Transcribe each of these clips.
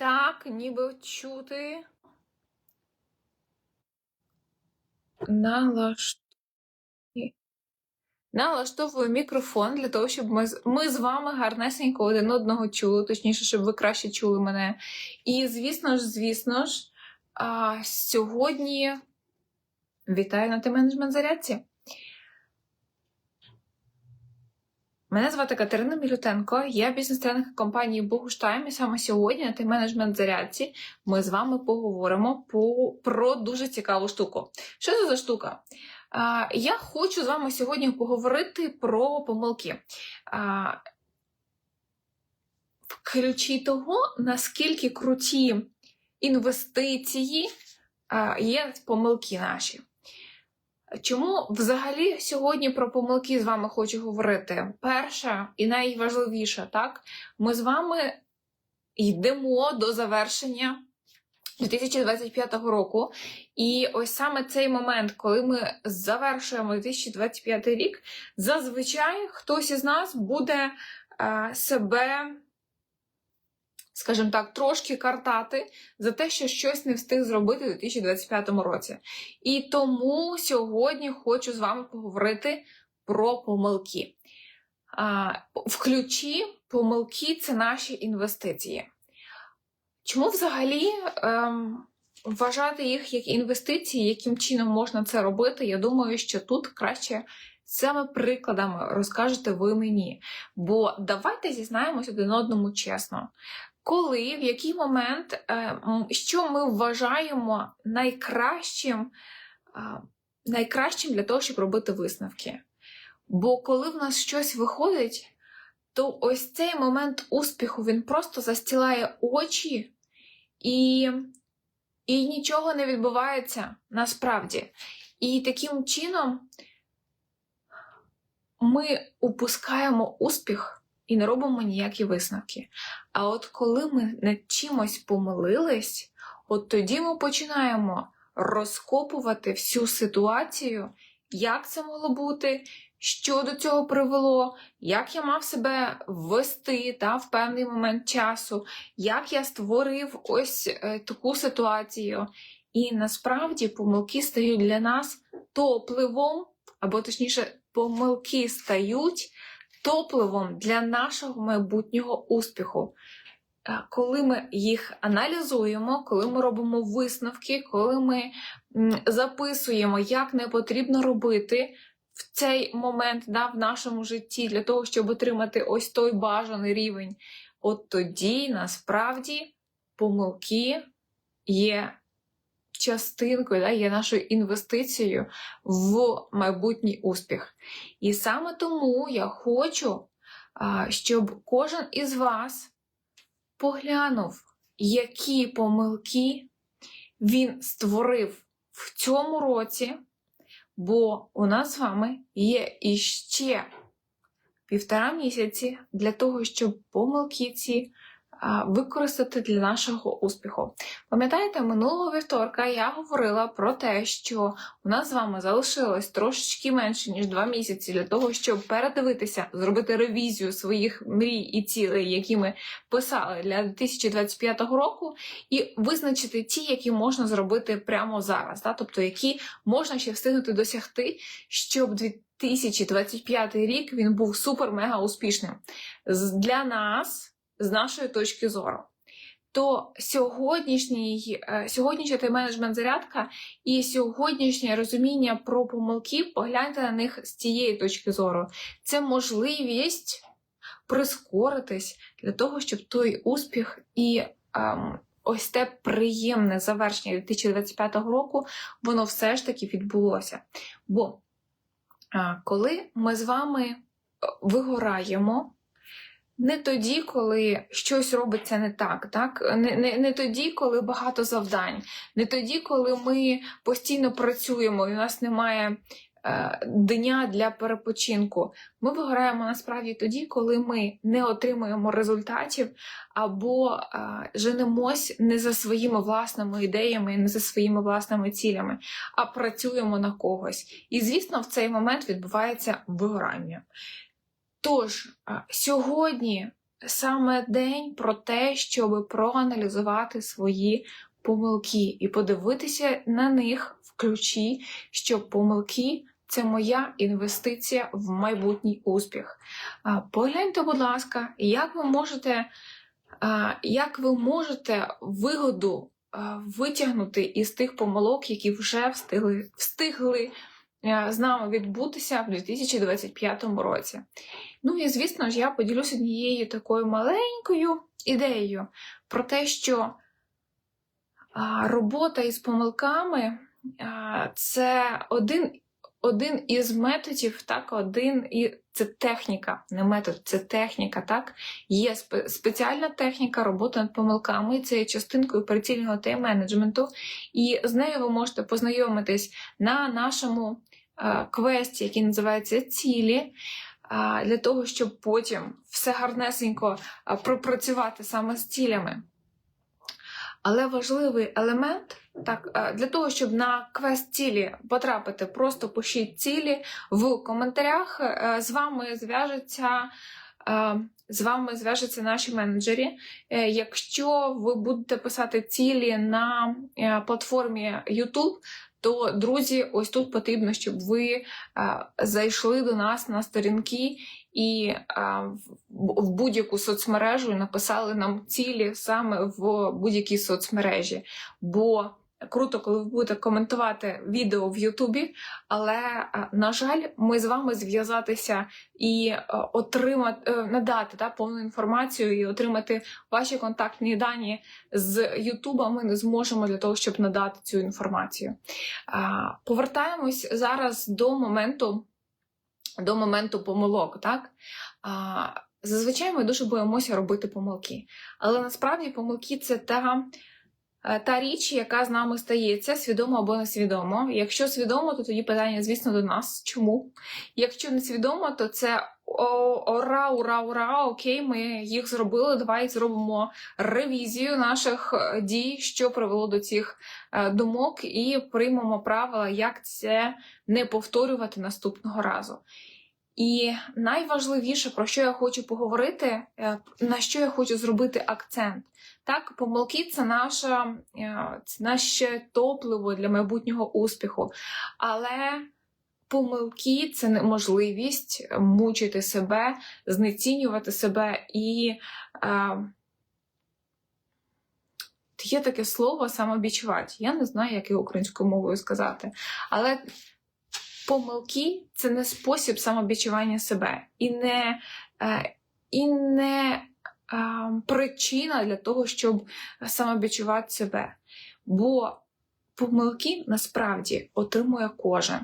Так, ніби чути. Налаштовую. Налаштовую мікрофон для того, щоб ми, ми з вами гарнесенько один одного чули, точніше, щоб ви краще чули мене. І звісно ж, звісно ж, а, сьогодні вітаю на Ти-менеджмент зарядці. Мене звати Катерина Мілютенко, я бізнес-тренер компанії Богуштайм, і саме сьогодні на Ти-менеджмент зарядці ми з вами поговоримо по, про дуже цікаву штуку. Що це за штука? А, я хочу з вами сьогодні поговорити про помилки. А, в ключі того, наскільки круті інвестиції а, є помилки наші. Чому взагалі сьогодні про помилки з вами хочу говорити? Перша і найважливіша, так? Ми з вами йдемо до завершення 2025 року. І ось саме цей момент, коли ми завершуємо 2025 рік, зазвичай хтось із нас буде е, себе, скажімо так, трошки картати за те, що щось не встиг зробити у 2025 році. І тому сьогодні хочу з вами поговорити про помилки. В ключі помилки це наші інвестиції. Чому взагалі ем, вважати їх як інвестиції, яким чином можна це робити? Я думаю, що тут краще саме прикладами розкажете ви мені. Бо давайте зізнаємось один одному чесно. Коли, в який момент, е, що ми вважаємо найкращим, найкращим для того, щоб робити висновки? Бо коли в нас щось виходить, то ось цей момент успіху він просто застілає очі, і, і нічого не відбувається насправді. І таким чином ми упускаємо успіх і не робимо ніякі висновки. А от коли ми над чимось помилились, от тоді ми починаємо розкопувати всю ситуацію, як це могло бути, що до цього привело, як я мав себе ввести та, в певний момент часу, як я створив ось е, таку ситуацію. І насправді помилки стають для нас топливом, або точніше, помилки стають топливом для нашого майбутнього успіху. Е, Коли ми їх аналізуємо, коли ми робимо висновки, коли ми записуємо, як не потрібно робити в цей момент да, в нашому житті для того, щоб отримати ось той бажаний рівень, от тоді насправді помилки є частинкою, да, є нашою інвестицією в майбутній успіх. І саме тому я хочу, щоб кожен із вас поглянув, які помилки він створив в цьому році, бо у нас з вами є іще півтора місяці для того, щоб помилки ці використати для нашого успіху. Пам'ятаєте, минулого вівторка я говорила про те, що у нас з вами залишилось трошечки менше, ніж два місяці для того, щоб передивитися, зробити ревізію своїх мрій і цілей, які ми писали для 2025 року, і визначити ті, які можна зробити прямо зараз, да? тобто які можна ще встигнути досягти, щоб 2025 рік він був супер-мега успішним для нас, з нашої точки зору. То сьогоднішній, е, сьогоднішня тайм-менеджмент зарядка і сьогоднішнє розуміння про помилки, погляньте на них з цієї точки зору. Це можливість прискоритись для того, щоб той успіх і ем, ось те приємне завершення 2025 року, воно все ж таки відбулося. Бо а, коли ми з вами е, вигораємо, не тоді, коли щось робиться не так, так? Не, не, не тоді, коли багато завдань, не тоді, коли ми постійно працюємо і у нас немає е, дня для перепочинку. Ми виграємо насправді тоді, коли ми не отримуємо результатів або е, женемось не за своїми власними ідеями, не за своїми власними цілями, а працюємо на когось. І, звісно, в цей момент відбувається вигорання. Тож, сьогодні саме день про те, щоб проаналізувати свої помилки і подивитися на них в ключі, що помилки це моя інвестиція в майбутній успіх. Погляньте, будь ласка, як ви можете, як ви можете вигоду витягнути із тих помилок, які вже встигли, встигли з нами відбутися в 2025 році. Ну і звісно ж, я поділюся однією такою маленькою ідеєю про те, що робота із помилками це один, один із методів, так, один і це техніка, не метод, це техніка, так. Є спеціальна техніка роботи над помилками, це є частинкою прицільного тайм-менеджменту, і з нею ви можете познайомитись на нашому е, квесті, який називається Цілі. Для того, щоб потім все гарнесенько пропрацювати саме з цілями. Але важливий елемент, так, е, для того, щоб на квест цілі потрапити, просто пишіть цілі в коментарях. е, З вами зв'яжеться. е, З вами зв'яжуться наші менеджері. Е, Якщо ви будете писати цілі на е, платформі YouTube, то, друзі, ось тут потрібно, щоб ви е, зайшли до нас на сторінки і е, в- будь-яку соцмережу написали нам цілі саме в будь-якій соцмережі. Бо круто, коли ви будете коментувати відео в Ютубі, але, е, на жаль, ми з вами зв'язатися і е, отримати, е, надати та, повну інформацію і отримати ваші контактні дані з Ютуба ми не зможемо для того, щоб надати цю інформацію. Повертаємось зараз до моменту, до моменту помилок. Так? А, Зазвичай ми дуже боїмося робити помилки. Але насправді помилки це та, та річ, яка з нами стається, свідомо або несвідомо. Якщо свідомо, то тоді питання, звісно, до нас. Чому? Якщо не свідомо, то це о, ура, ура, ура, окей, ми їх зробили. Давай зробимо ревізію наших е, дій, що привело до цих е, думок, і приймемо правила, як це не повторювати наступного разу. І найважливіше, про що я хочу поговорити, е, на що я хочу зробити акцент. Так, помилки це наша, е, це наше топливо для майбутнього успіху. Але помилки це неможливість мучити себе, знецінювати себе і. Е, Є таке слово самобічувати. Я не знаю, як його українською мовою сказати. Але помилки це не спосіб самобічування себе і не, е, і не е, причина для того, щоб самобічувати себе. Бо помилки насправді отримує кожен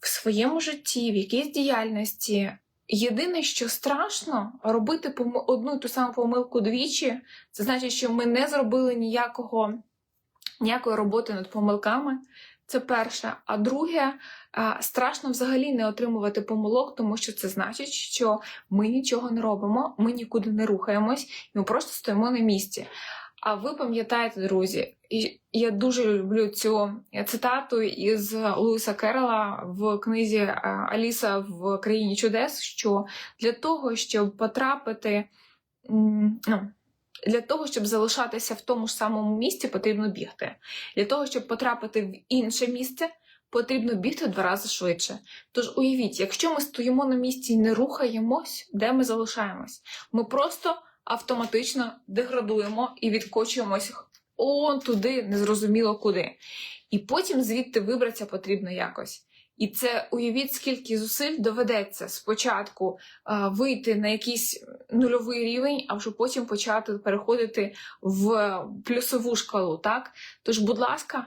в своєму житті, в якійсь діяльності. Єдине, що страшно, робити одну і ту саму помилку двічі, це значить, що ми не зробили ніякого, ніякої роботи над помилками. Це перше. А друге, страшно взагалі не отримувати помилок, тому що це значить, що ми нічого не робимо, ми нікуди не рухаємось, ми просто стоїмо на місці. А ви пам'ятаєте, друзі, і я дуже люблю цю цитату із Луїса Керрела в книзі е, Аліса в країні чудес, що для того, щоб потрапити. ну, для того, щоб залишатися в тому ж самому місці, потрібно бігти. Для того, щоб потрапити в інше місце, потрібно бігти два рази швидше. Тож уявіть, якщо ми стоїмо на місці і не рухаємось, де ми залишаємось? Ми просто автоматично деградуємо і відкочуємось он туди, незрозуміло куди. І потім звідти вибратися потрібно якось. І це уявіть, скільки зусиль доведеться спочатку е, вийти на якийсь нульовий рівень, а вже потім почати переходити в плюсову шкалу. Так? Тож, будь ласка,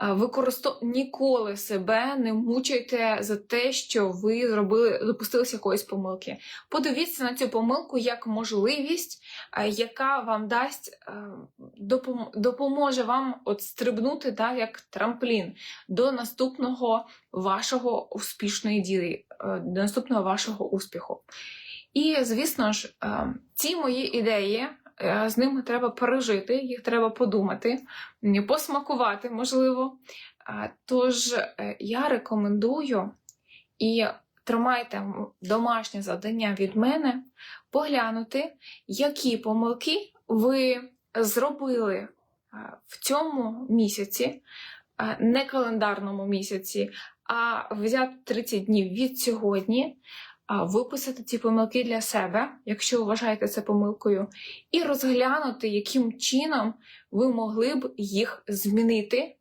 а, використов... ніколи себе не мучайте за те, що ви зробили, допустилися якоїсь помилки. Подивіться на цю помилку як можливість, яка вам дасть допоможе вам от стрибнути так, як трамплін до наступного вашого успішної дії, до наступного вашого успіху. І, звісно ж, ці мої ідеї. Е, З ними треба пережити, їх треба подумати, посмакувати, можливо. Тож е, я рекомендую і тримайте домашнє завдання від мене поглянути, які помилки ви зробили е, в цьому місяці, не календарному місяці, а взяти 30 днів від сьогодні, виписати ці помилки для себе, якщо вважаєте це помилкою, і розглянути, яким чином ви могли б їх змінити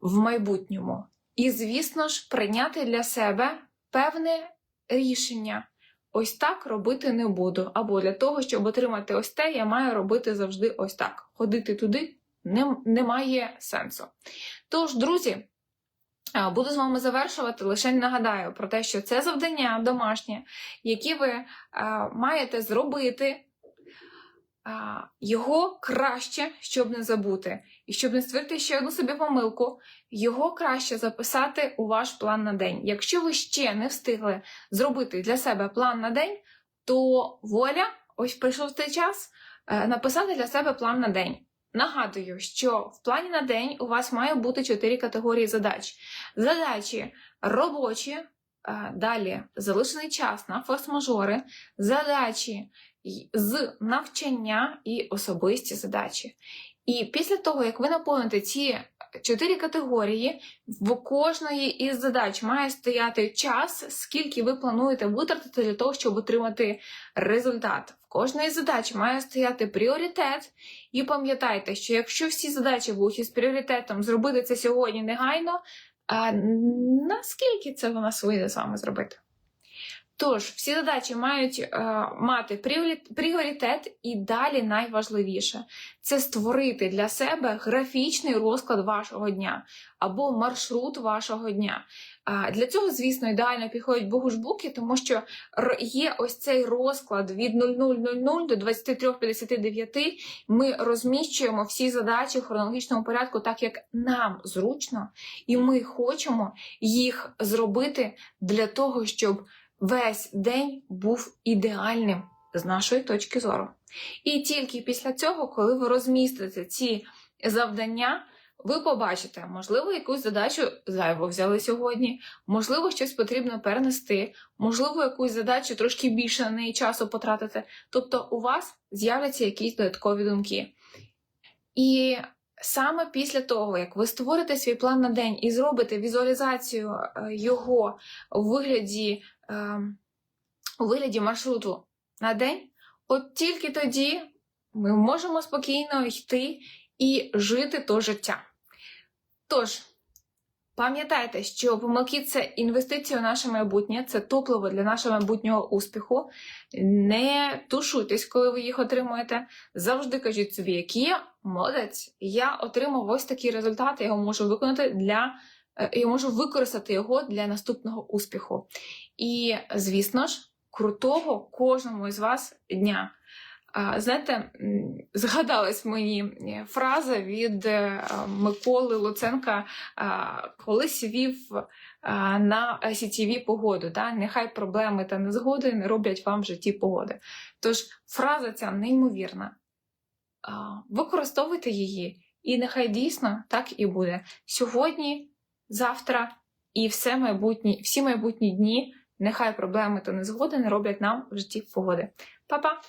в майбутньому. І, звісно ж, прийняти для себе певне рішення. Ось так робити не буду. Або для того, щоб отримати ось те, я маю робити завжди ось так. Ходити туди не, немає сенсу. Тож, друзі, буду з вами завершувати. Лише нагадаю про те, що це завдання домашнє, які ви маєте зробити. Його краще, щоб не забути, і щоб не створити ще одну собі помилку, його краще записати у ваш план на день. Якщо ви ще не встигли зробити для себе план на день, то воля, ось прийшов цей час, е, написати для себе план на день. Нагадую, що в плані на день у вас має бути чотири категорії задач: задачі робочі, е, далі залишений час на форс-мажори, задачі з навчання і особисті задачі. І після того, як ви наповните ці чотири категорії, в кожної із задач має стояти час, скільки ви плануєте витратити для того, щоб отримати результат. В кожної задач має стояти пріоритет. І пам'ятайте, що якщо всі задачі будуть із пріоритетом зробити це сьогодні негайно, а наскільки це в нас вийде з вами зробити? Тож, всі задачі мають е, мати пріоритет, і далі найважливіше це створити для себе графічний розклад вашого дня або маршрут вашого дня. А, Для цього, звісно, ідеально підходять богушбуки, тому що є ось цей розклад від 00.00 до 23.59. Ми розміщуємо всі задачі в хронологічному порядку, так як нам зручно, і ми хочемо їх зробити для того, щоб весь день був ідеальним з нашої точки зору. І тільки після цього, коли ви розмістите ці завдання, ви побачите, можливо, якусь задачу зайво взяли сьогодні, можливо, щось потрібно перенести, можливо, якусь задачу трошки більше на неї часу потратити. Тобто у вас з'являться якісь додаткові думки. І саме після того, як ви створите свій план на день і зробите візуалізацію е, його у вигляді, е, у вигляді маршруту на день, от тільки тоді ми можемо спокійно йти і жити то життя. Тож, пам'ятайте, що помилки це інвестиція у наше майбутнє, це топливо для нашого майбутнього успіху. Не тушуйтесь, коли ви їх отримуєте. Завжди кажіть собі, який я молодець, я отримав ось такий результат, я його можу виконати для. е, Я можу використати його для наступного успіху. І, звісно ж, крутого кожному із вас дня. Знаєте, згадалась мені фраза від е, Миколи Луценка, колись вів на CTV погоду. Да? Нехай проблеми та незгоди не роблять вам в житті погоди. Тож фраза ця неймовірна. Використовуйте її, і нехай дійсно так і буде. Сьогодні, завтра і все майбутні, всі майбутні дні. Нехай проблеми та незгоди не роблять нам в житті погоди. Па-па!